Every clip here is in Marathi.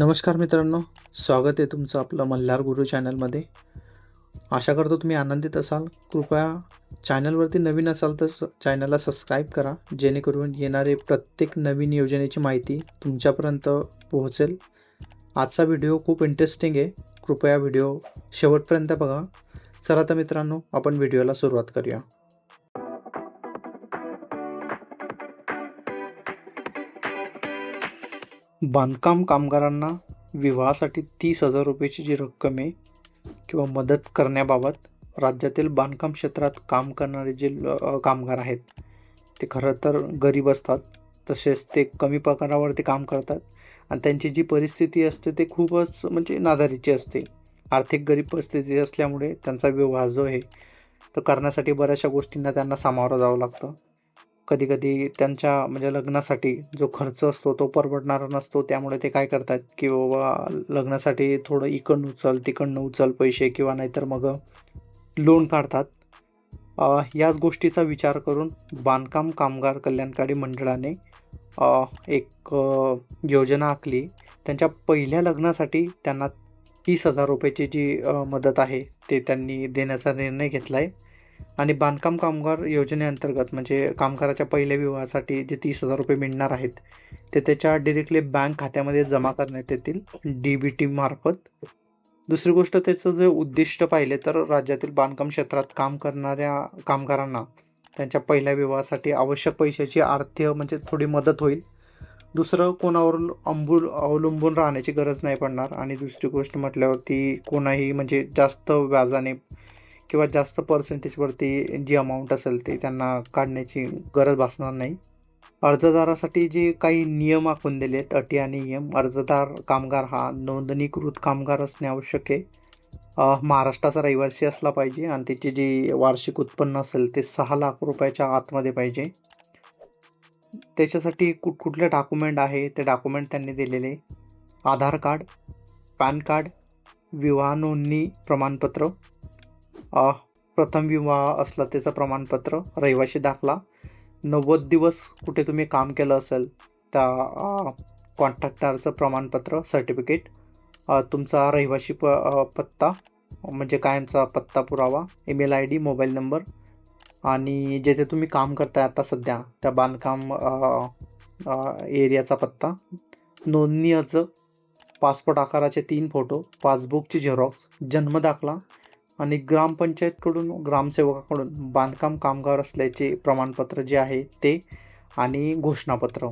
नमस्कार मित्रांनो स्वागत आहे तुमचं आपलं मल्हार गुरु चॅनलमध्ये. आशा करतो तुम्ही आनंदित असाल. कृपया चॅनलवरती नवीन असाल तर स चॅनलला सबस्क्राईब करा जेणेकरून येणारे प्रत्येक नवीन योजनेची माहिती तुमच्यापर्यंत पोहोचेल. आजचा व्हिडिओ खूप इंटरेस्टिंग आहे. कृपया व्हिडिओ शेवटपर्यंत बघा. चला तर मित्रांनो आपण व्हिडिओला सुरुवात करूया. बांधकाम कामगारांना विवाहासाठी तीस हजार रुपयाची जी रक्कम आहे किंवा मदत करण्याबाबत राज्यातील बांधकाम क्षेत्रात काम करणारे जे कामगार आहेत ते खरं तर गरीब असतात. तसेच ते कमी पगारावरती काम करतात आणि त्यांची जी परिस्थिती असते ते खूपच म्हणजे नादारीची असते. आर्थिक गरीब परिस्थिती असल्यामुळे त्यांचा विवाह जो आहे तो करण्यासाठी बऱ्याचशा गोष्टींना त्यांना सामोरं जावं लागतं. कधी कधी त्यांच्या म्हणजे लग्नासाठी जो खर्च असतो तो परवडणारा नसतो. त्यामुळे ते काय करतात की बाबा लग्नासाठी थोडं इकडनं उचल तिकडनं उचल पैसे किंवा नाहीतर मग लोन काढतात. याच गोष्टीचा विचार करून बांधकाम कामगार कल्याणकारी मंडळाने एक योजना आखली. त्यांच्या पहिल्या लग्नासाठी त्यांना तीस हजार रुपयाची जी मदत आहे ते त्यांनी देण्याचा निर्णय घेतला आहे आणि बांधकाम कामगार योजनेअंतर्गत म्हणजे कामगाराच्या पहिल्या विवाहासाठी जे तीस हजार रुपये मिळणार आहेत ते त्याच्या डिरेक्टली बँक खात्यामध्ये जमा करण्यात येतील डी बी टी मार्फत. दुसरी गोष्ट त्याचं जे उद्दिष्ट पाहिले तर राज्यातील बांधकाम क्षेत्रात काम करणाऱ्या कामगारांना त्यांच्या पहिल्या विवाहासाठी आवश्यक पैशाची आर्थिक म्हणजे थोडी मदत होईल. दुसरं कोणावर अंबूल अवलंबून राहण्याची गरज नाही पडणार. आणि दुसरी गोष्ट म्हटल्यावरती कोणाही म्हणजे जास्त व्याजाने किंवा जास्त पर्सेंटेजवरती जी अमाऊंट असेल ते त्यांना काढण्याची गरज भासणार नाही. अर्जदारासाठी जे काही नियम आखून दिले आहेत अटी आणि नियम अर्जदार कामगार हा नोंदणीकृत कामगार असणे आवश्यक आहे. महाराष्ट्राचा रहिवासी असला पाहिजे आणि त्याचे जे वार्षिक उत्पन्न असेल ते सहा लाख रुपयाच्या आतमध्ये पाहिजे. त्याच्यासाठी कुठकुठले डॉक्युमेंट आहे ते डॉक्युमेंट त्यांनी दिलेले. आधार कार्ड पॅन कार्ड विवाह नोंदणी प्रमाणपत्र प्रथम विवाह असला त्याचं प्रमाणपत्र रहिवाशी दाखला. नव्वद दिवस कुठे तुम्ही काम केलं असेल त्या कॉन्ट्रॅक्टरचं प्रमाणपत्र सर्टिफिकेट तुमचा रहिवाशी प पत्ता म्हणजे कायमचा पत्ता पुरावा email I D mobile number आणि जेथे तुम्ही काम करताय आता सध्या त्या बांधकाम एरियाचा पत्ता. नोंदणी अर्ज पासपोर्ट आकाराचे तीन फोटो पासबुकची झेरॉक्स जन्मदाखला आणि ग्रामपंचायतकडून ग्रामसेवकाकडून बांधकाम कामगार असल्याचे प्रमाणपत्र जे आहे ते आणि घोषणापत्र.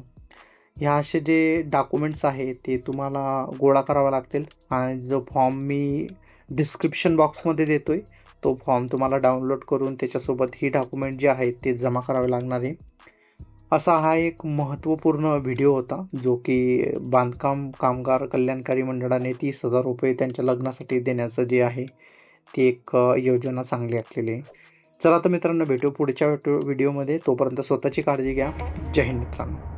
ह्या असे जे डॉक्युमेंट्स आहे ते तुम्हाला गोळा करावा लागतील. आणि जो फॉर्म मी डिस्क्रिप्शन बॉक्समध्ये देतो आहे तो फॉर्म तुम्हाला डाउनलोड करून त्याच्यासोबत ही डॉक्युमेंट जे आहेत ते जमा करावे लागणार आहे. असा हा एक महत्त्वपूर्ण व्हिडिओ होता जो की बांधकाम कामगार कल्याणकारी मंडळाने तीस हजार रुपये त्यांच्या लग्नासाठी देण्याचं जे आहे ती एक योजना चांगली आखलेली आहे. चला तर मित्रांनो भेटू पुढच्या व्हिडिओमध्ये. तोपर्यंत स्वतःची काळजी घ्या. जय हिंद मित्रांनो.